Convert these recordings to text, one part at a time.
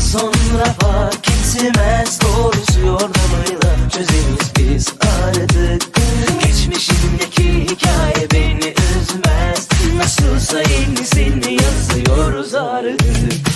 sonra fark etmez. Doğrusu yordamıyla çözeriz biz artık Geçmişimdeki hikaye beni üzmez. Nasılsa yenisini yazıyoruz artık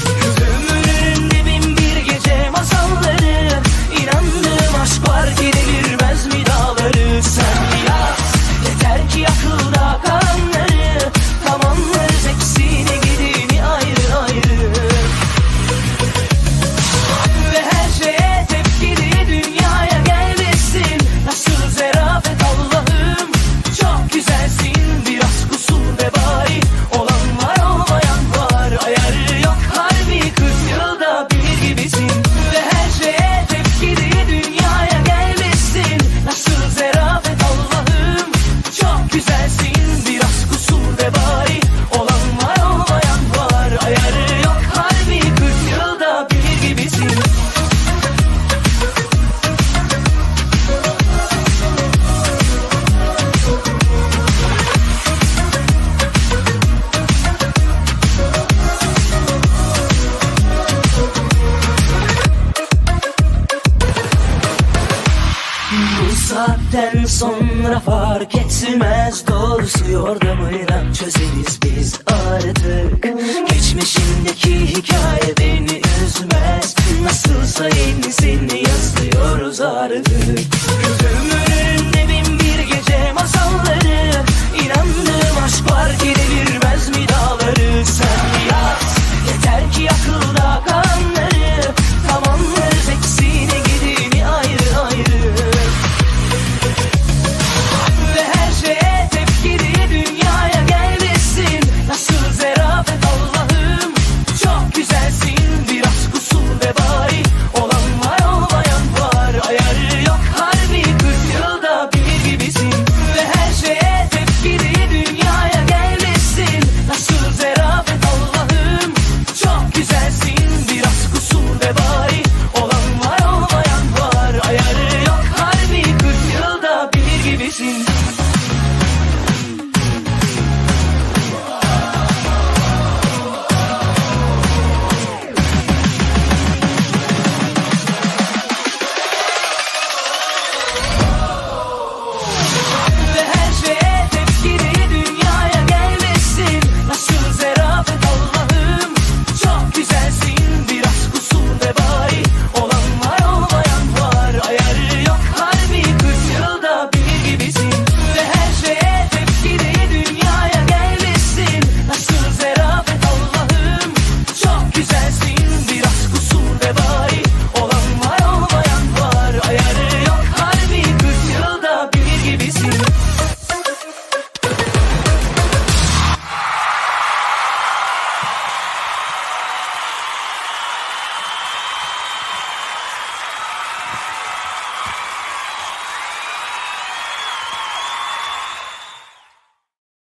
Saatten sonra fark etmez. Doğrusu yordamıyla çözeriz biz artık. Geçmişindeki hikaye beni üzmez. Nasılsa yenisini yazıyoruz artık. Gözümün dibim bir gece masalları. İnandığım aşk var ki devirmez mi dağları? Sen yat yeter ki akılda kal